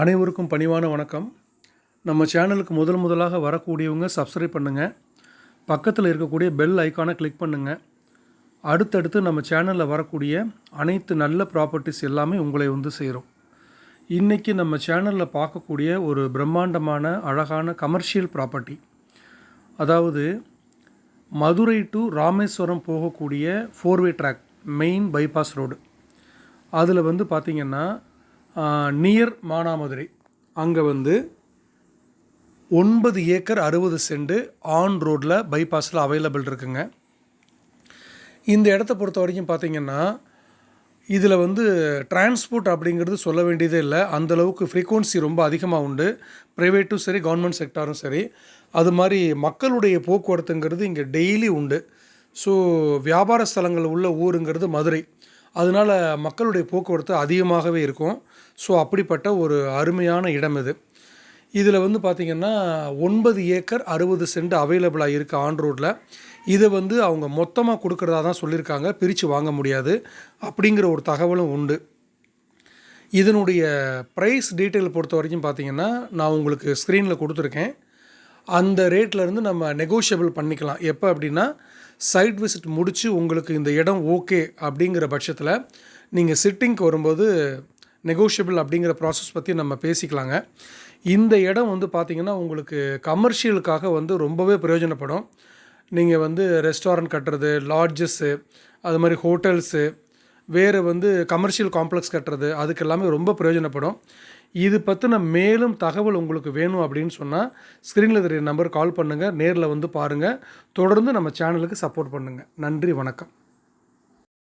அனைவருக்கும் பணிவான வணக்கம். நம்ம சேனலுக்கு முதல் முதலாக வரக்கூடியவங்க சப்ஸ்கிரைப் பண்ணுங்கள் பக்கத்தில் இருக்கக்கூடிய பெல் ஐக்கானை கிளிக் பண்ணுங்கள் அடுத்தடுத்து நம்ம சேனலில் வரக்கூடிய அனைத்து நல்ல ப்ராப்பர்ட்டிஸ் எல்லாமே உங்களை வந்து சேரும். இன்றைக்கி நம்ம சேனலில் பார்க்கக்கூடிய ஒரு பிரம்மாண்டமான அழகான கமர்ஷியல் ப்ராப்பர்ட்டி அதாவது மதுரை டு ராமேஸ்வரம் போகக்கூடிய four way track main bypass road அதில் வந்து பார்த்திங்கன்னா நியர் மானாமதுரை. அங்கே வந்து ஒன்பது ஏக்கர் அறுபது செண்டு ஆன் ரோட்டில் பைபாஸில் அவைலபிள் இருக்குங்க. இந்த இடத்த பொறுத்த வரைக்கும் பார்த்திங்கன்னா இதில் வந்து டிரான்ஸ்போர்ட் அப்படிங்கிறது சொல்ல வேண்டியதே இல்லை. அந்தளவுக்கு ஃப்ரீக்குவன்சி ரொம்ப அதிகமாக உண்டு. ப்ரைவேட்டும் சரி கவர்மெண்ட் செக்டாரும் சரி. அது மாதிரி மக்களுடைய போக்குவரத்துங்கிறது இங்கே டெய்லி உண்டு. ஸோ வியாபார ஸ்தலங்கள் உள்ள ஊருங்கிறது மதுரை. அதனால் மக்களுடைய போக்குவரத்து அதிகமாகவே இருக்கும். ஸோ அப்படிப்பட்ட ஒரு அருமையான இடம் இது. இதில் வந்து பார்த்திங்கன்னா ஒன்பது ஏக்கர் அறுபது சென்ட் அவைலபிளாக இருக்குது ஆன் ரோட்டில் இதை வந்து அவங்க மொத்தமாக கொடுக்குறதா தான் சொல்லியிருக்காங்க பிரித்து வாங்க முடியாது. அப்படிங்கிற ஒரு தகவலும் உண்டு. இதனுடைய ப்ரைஸ் டீட்டெயில் பொறுத்த வரைக்கும் பார்த்திங்கன்னா நான் உங்களுக்கு ஸ்க்ரீனில் கொடுத்துருக்கேன். அந்த ரேட்லேருந்து நம்ம நெகோஷியபிள் பண்ணிக்கலாம். எப்போ அப்படின்னா சைட் விசிட் முடித்து உங்களுக்கு இந்த இடம் ஓகே அப்படிங்கிற பட்சத்தில் நீங்கள் சிட்டிங்க்கு வரும்போது நெகோஷியபிள் அப்படிங்கிற ப்ராசஸ் பற்றி நம்ம பேசிக்கலாங்க. இந்த இடம் வந்து பார்த்திங்கன்னா உங்களுக்கு கமர்ஷியலுக்காக வந்து ரொம்பவே பிரயோஜனப்படும். நீங்கள் வந்து ரெஸ்டாரண்ட் கட்டுறது லாட்ஜஸ்ஸு அது மாதிரி ஹோட்டல்ஸு வேறு வந்து கமர்ஷியல் காம்ப்ளெக்ஸ் கட்டுறது அதுக்கு எல்லாமே ரொம்ப பிரயோஜனப்படும். இது பற்றின மேலும் தகவல் உங்களுக்கு வேணும் அப்படின்னு சொன்னால் ஸ்க்ரீனில் தெரிய நம்பர் கால் பண்ணுங்கள் நேரில் வந்து பாருங்கள் தொடர்ந்து நம்ம சேனலுக்கு சப்போர்ட் பண்ணுங்கள் நன்றி வணக்கம்.